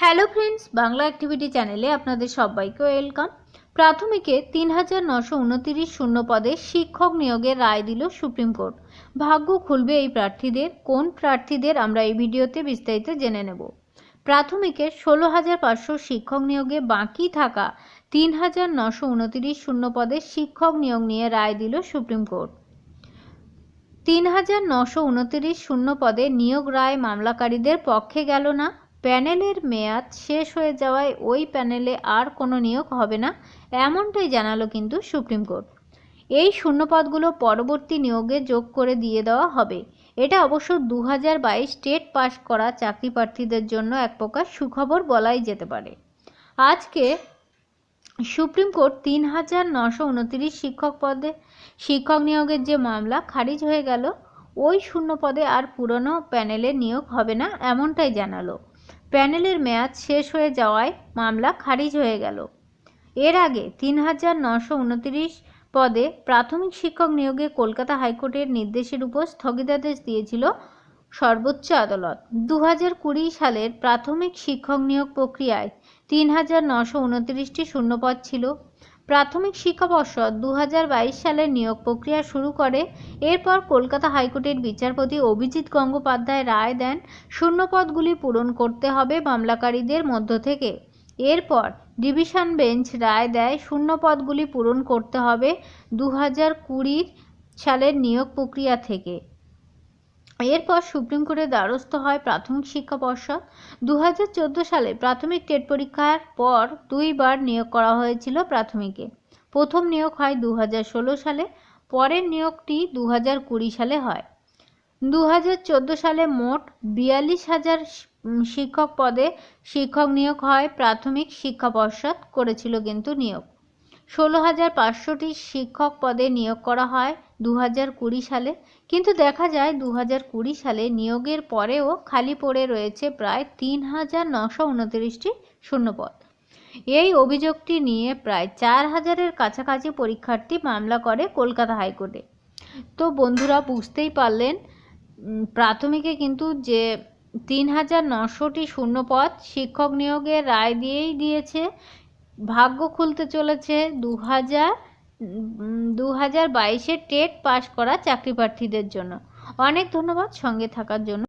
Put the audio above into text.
Hello friends, Bangla activity চ্যানেলে আপনাদের সবাইকে ওয়েলকাম। প্রাথমিকে তিন হাজার নশো উনতিরিশ শূন্য পদে শিক্ষক নিয়োগের রায় দিল সুপ্রিম কোর্ট। ভাগ্য খুলবে এই প্রার্থীদের, কোন প্রার্থীদের আমরা এই ভিডিওতে বিস্তারিত জেনে নেব। প্রাথমিকে ষোলো হাজার পাঁচশো শিক্ষক নিয়োগে বাকি থাকা তিন হাজার নশো উনতিরিশ শূন্য পদে শিক্ষক নিয়োগ নিয়ে রায় দিল সুপ্রিম কোর্ট। তিন হাজার নশো উনতিরিশ শূন্য পদে নিয়োগ রায় মামলাকারীদের পক্ষে গেল না প্যানেলের মেয়াদ শেষ হয়ে যাওয়ায় ওই প্যানেলে আর কোনো নিয়োগ হবে না, এমনটাই জানালো কিন্তু সুপ্রিম কোর্ট। এই শূন্যপদগুলো পরবর্তী নিয়োগে যোগ করে দিয়ে দেওয়া হবে। এটা অবশ্য দু হাজার বাইশ টেট পাস করা চাকরি প্রার্থীদের জন্য এক প্রকার সুখবর বলাই যেতে পারে। আজকে সুপ্রিম কোর্ট তিন হাজার নশো উনতিরিশ শিক্ষক পদে শিক্ষক নিয়োগের যে মামলা খারিজ হয়ে গেল, ওই শূন্য পদে আর পুরনো প্যানেলে নিয়োগ হবে না, এমনটাই জানালো প্যানেলের মেয়াদ শেষ হয়ে যাওয়ায় মামলা খারিজ হয়ে গেল। এর আগে তিন হাজার নশো উনতিরিশ পদে প্রাথমিক শিক্ষক নিয়োগে কলকাতা হাইকোর্টের নির্দেশের উপর স্থগিতাদেশ দিয়েছিল সর্বোচ্চ আদালত। দু হাজার কুড়ি সালের প্রাথমিক শিক্ষক নিয়োগ প্রক্রিয়ায় তিন হাজার নশো উনত্রিশটি শূন্যপদ ছিল। প্রাথমিক শিক্ষা পর্ষদ দু হাজার বাইশ সালে নিয়োগ প্রক্রিয়া শুরু করে। এরপর কলকাতা হাইকোর্টের বিচারপতি অভিজিৎ গঙ্গোপাধ্যায় রায় দেন, শূন্যপদগুলি পূরণ করতে হবে মামলাকারীদের মধ্য থেকে। এরপর ডিভিশন বেঞ্চ রায় দেয়, শূন্যপদগুলি পূরণ করতে হবে দু হাজার সালের নিয়োগ প্রক্রিয়া থেকে। এরপর সুপ্রিম কোর্টের দ্বারস্থ হয় প্রাথমিক শিক্ষা পর্ষদ। দু হাজার চোদ্দ সালে প্রাথমিক টেট পরীক্ষার পর দুইবার নিয়োগ করা হয়েছিল প্রাথমিকে। প্রথম নিয়োগ হয় দু হাজার ষোলো সালে, পরের নিয়োগটি দু হাজার কুড়ি সালে হয়। দু হাজার চোদ্দ সালে মোট বিয়াল্লিশ হাজার শিক্ষক পদে শিক্ষক নিয়োগ হয় প্রাথমিক শিক্ষা পর্ষদ করেছিল কিন্তু নিয়োগ। ষোলো হাজার পাঁচশোটি শিক্ষক পদে নিয়োগ করা হয় দু হাজার কুড়ি সালে। কিন্তু দেখা যায় দু হাজার কুড়ি সালে নিয়োগের পরেও খালি পড়ে রয়েছে প্রায় তিন হাজার নশো উনত্রিশটি শূন্যপদ। এই অভিযোগটি নিয়ে প্রায় চার হাজারের কাছাকাছি পরীক্ষার্থী মামলা করে কলকাতা হাইকোর্টে। তো বন্ধুরা, বুঝতেই পারলেন প্রাথমিকে কিন্তু যে তিন হাজার নশোটি শূন্যপদ শিক্ষক নিয়োগের রায় দিয়েই দিয়েছে ভাগ্য খুলতে চলেছে দু হাজার দু হাজার বাইশে টেট পাশ করা চাকরি প্রার্থীদের জন্য। অনেক ধন্যবাদ সঙ্গে থাকার জন্য।